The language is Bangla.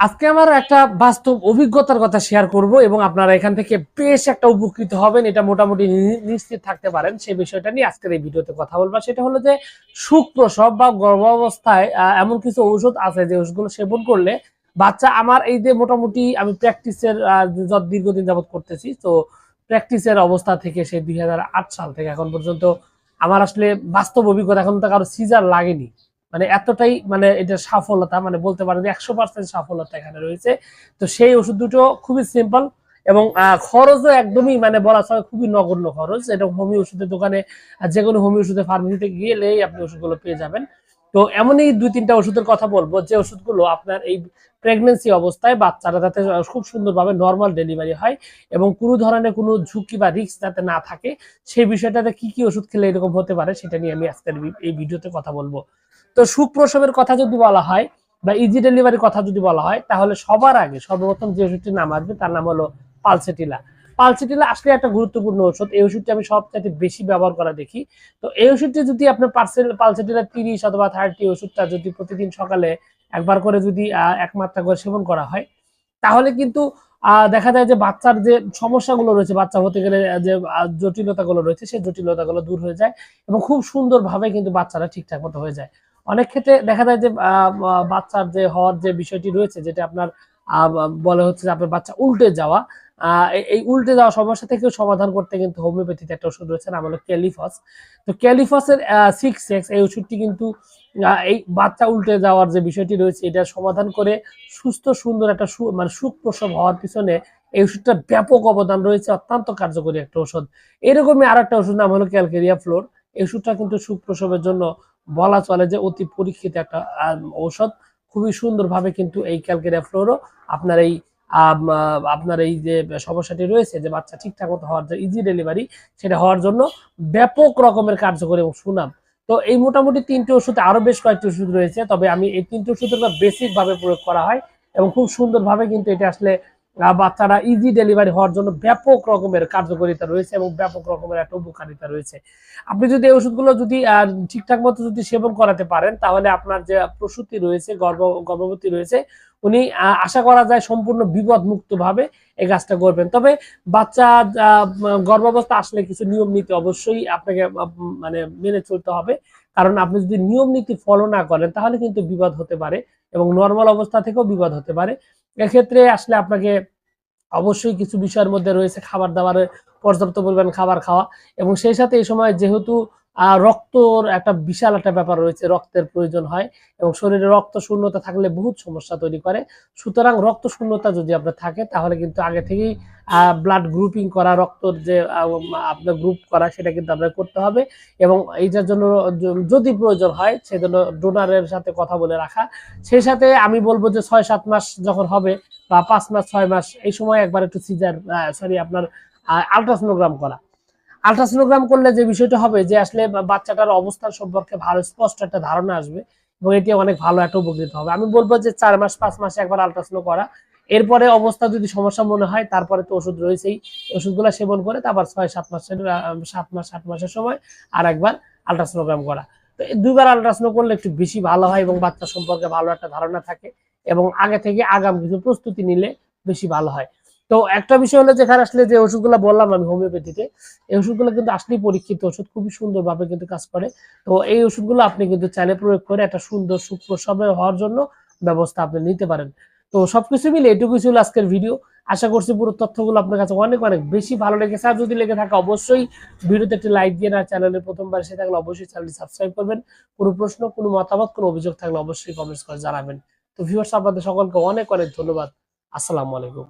আজকে আমার একটা বাস্তব অভিজ্ঞতার কথা শেয়ার করব এবং আপনারা এখান থেকে বেশ একটা উপকৃত হবেন, এটা মোটামুটি নিশ্চিত থাকতে পারেন। সেই বিষয়টা নিয়ে আজকের এই ভিডিওতে কথা বলব। সেটা হলো যে সুখ প্রসব বা গর্ভাবস্থায় এমন কিছু ঔষধ আছে যে ওষুধগুলো সেবন করলে বাচ্চা আমার এই যে মোটামুটি আমি প্র্যাকটিসের যত দীর্ঘদিন যাবত করতেছি, তো প্র্যাকটিসের অবস্থা থেকে সেই দুই হাজার আট সাল থেকে এখন পর্যন্ত আমার আসলে বাস্তব অভিজ্ঞতা, এখন তো কারও সিজার লাগেনি। মানে এতটাই মানে এটা সফলতা মানে বলতে পারেন একশো পার্সেন্ট সফলতা এখানে রয়েছে। তো সেই ওষুধ দুটো খুবই সিম্পল এবং খরচও একদমই মানে বলা চলে খুবই নগণ্য খরচ। এটা হোমিও ওষুধের দোকানে যে কোনো হোমিও ওষুধের ফার্মেসিতে গেলেই আপনি ওষুধগুলো পেয়ে যাবেন। তো এমনই দুই, তিনটা ওষুধের কথা বলব, যে ওষুধগুলো আপনার এই প্রেগনেন্সি অবস্থায় বাচ্চারা যাতে খুব সুন্দরভাবে নর্মাল ডেলিভারি হয় এবং কোনো ধরনের কোনো ঝুঁকি বা রিস্ক যাতে না থাকে সেই বিষয়টাতে কি কি ওষুধ খেলে এরকম হতে পারে সেটা নিয়ে আমি আজকের এই ভিডিওতে কথা বলব। তো সুপ্রসবের কথা যদি বলা হয় বা ইজি ডেলিভারির কথা যদি বলা হয়, তাহলে সবার আগে সর্বপ্রথম যে ওষুধটির নাম আসবে, তার নাম হলো পালসেটিলা। পালসেটিলা আসলে একটা গুরুত্বপূর্ণ ওষুধ এই ওষুধটি আমি সবচাইতে বেশি ব্যবহার করা দেখি। তো এই ওষুধটি যদি আপনার পার্সেল পালসেটিলা তিরিশ অথবা থার্টি ওষুধটা যদি প্রতিদিন সকালে একবার করে যদি এক মাত্রা করে সেবন করা হয়, তাহলে কিন্তু দেখা যায় যে বাচ্চার যে সমস্যাগুলো রয়েছে, বাচ্চা হতে গেলে যে জটিলতাগুলো রয়েছে, সেই জটিলতাগুলো দূর হয়ে যায় এবং খুব সুন্দরভাবে কিন্তু বাচ্চারা ঠিকঠাক মতো হয়ে যায়। অনেক ক্ষেত্রে দেখা যায় যে বাচ্চার যে হওয়ার যে বিষয়টি রয়েছে, যেটা আপনার বলে হচ্ছে যে আপনার বাচ্চা উল্টে যাওয়া। এই- উল্টে যাওয়া সমস্যা থেকেও সমাধান করতে কিন্তু হোমিওপ্যাথিতে একটা ওষুধ রয়েছে, নাম হলো ক্যালিফস। তো ক্যালিফসের সিক্স এক্স এই ওষুধটি কিন্তু এই বাচ্চা উল্টে যাওয়ার যে বিষয়টি রয়েছে, এটা সমাধান করে সুস্থ, সুন্দর একটা মানে সুখ প্রসব হওয়ার পিছনে এই ওষুধটা ব্যাপক অবদান রয়েছে, অত্যন্ত কার্যকরী একটা ওষুধ। এরকমই আর একটা ওষুধ, নাম হলো ক্যালকেরিয়া ফ্লোর। এই ওষুধটা কিন্তু সুখ প্রসবের জন্য বলা চলে যে অতি পরীক্ষিত একটা ঔষধ। খুবই সুন্দরভাবে কিন্তু এই ক্যালকেরিয়া ফ্লোরও আপনার এই আপনার এই যে সমস্যাটি রয়েছে যে বাচ্চা ঠিকঠাক মতো হওয়ার জন্য ইজি ডেলিভারি সেটা হওয়ার জন্য ব্যাপক রকমের কার্যকরী এবং সুনাম। তো এই মোটামুটি তিনটি ওষুধ আরও বেশ কয়েকটি ওষুধ রয়েছে, তবে আমি এই তিনটি ওষুধের বেসিকভাবে প্রয়োগ করা হয় এবং খুব সুন্দরভাবে কিন্তু এটা আসলে বাচ্চারা ইজি ডেলিভারি হওয়ার জন্য ব্যাপক রকমের কার্যকারিতা রয়েছে এবং ব্যাপক রকমের একটা উপকারিতা রয়েছে। আপনি যদি এই ওষুধগুলো যদি ঠিকঠাক মতো যদি সেবন করাতে পারেন, তাহলে আপনার যে প্রসূতি রয়েছে, গর্ভ, গর্ভবতী রয়েছে, উনি আশা করা যায় সম্পূর্ণ বিপদ মুক্ত ভাবে এই কাজটা করবেন। তবে বাচ্চা গর্ভাবস্থা আসলে কিছু নিয়ম নীতি অবশ্যই আপনাকে মানে মেনে চলতে হবে। কারণ আপনি যদি নিয়ম নীতি ফলো না করেন, তাহলে কিন্তু বিপদ হতে পারে এবং নর্মাল অবস্থা থেকেও বিপদ হতে পারে। এক্ষেত্রে আসলে আপনাকে অবশ্যই কিছু বিষয়ের মধ্যে রয়েছে খাবার দাবারের, পর্যাপ্ত পরিমাণ খাবার খাওয়া এবং সেই সাথে এই সময় যেহেতু আহ, রক্তর একটা বিশাল একটা ব্যাপার রয়েছে রক্তের প্রয়োজন হয় এবং শরীরে রক্ত শূন্যতা থাকলে বহুত সমস্যা তৈরি করে। সুতরাং রক্ত শূন্যতা যদি আপনার থাকে তাহলে কিন্তু আগে থেকেই ব্লাড গ্রুপিং করা রক্তর যে আপনার গ্রুপ করা সেটা কিন্তু আপনার করতে হবে এবং এইটার জন্য যদি প্রয়োজন হয় সেজন্য ডোনারের সাথে কথা বলে রাখা। সেই সাথে আমি বলব যে ছয় সাত মাস যখন হবে বা পাঁচ মাস ছয় মাস এই সময় একবার একটু সিজার সরি আপনার আলট্রাসোনোগ্রাম করা। আলট্রাসোনোগ্রাম করলে যে বিষয়টা হবে যে আসলে বাচ্চাটার অবস্থান সম্পর্কে ভালো, স্পষ্ট একটা ধারণা আসবে এবং এটি অনেক ভালো একটা উপকৃত হবে। আমি বলব যে চার মাস, পাঁচ মাসে একবার আলট্রাসোনো করা। এরপরে অবস্থা যদি সমস্যা মনে হয়, তারপরে তো ওষুধ রয়েছেই। ওষুধগুলো সেবন করে তারপর ছয়, সাত মাসের সাত মাস, আট মাসের সময় আর একবার আলট্রাসোনোগ্রাম করা। তো দুইবার আলট্রাসোনো করলে একটু বেশি ভালো হয় এবং বাচ্চা সম্পর্কে ভালো একটা ধারণা থাকে এবং আগে থেকে আগাম কিছু প্রস্তুতি নিলে বেশি ভালো হয়। তো একটা বিষয় হলো যেখানে আসলে যে ওষুধগুলো বললাম আমি হোমিওপ্যাথিতে, এই ওষুধগুলো কিন্তু আসলেই পরীক্ষিত, ওষুধ খুবই সুন্দরভাবে কিন্তু কাজ করে। তো এই ওষুধগুলো আপনি কিন্তু চাইলে প্রয়োগ করে একটা সুন্দর সুপ্রসবে হওয়ার জন্য ব্যবস্থা আপনি নিতে পারেন। তো সবকিছু মিলে এটুকুই ছিল আজকের ভিডিও। আশা করছি পুরো তথ্যগুলো আপনার কাছে অনেক অনেক বেশি ভালো লেগেছে। আর যদি লেগে থাকে অবশ্যই ভিডিওতে একটি লাইক দিয়ে না, চ্যানেলে প্রথমবার এসে থাকলে অবশ্যই চ্যানেলটি সাবস্ক্রাইব করবেন। কোনো প্রশ্ন, কোনো মতামত, কোনো অভিযোগ থাকলে অবশ্যই কমেন্টস করে জানাবেন। তো ভিউয়ার্স আপনাদের সকলকে অনেক অনেক ধন্যবাদ। আসসালামু আলাইকুম।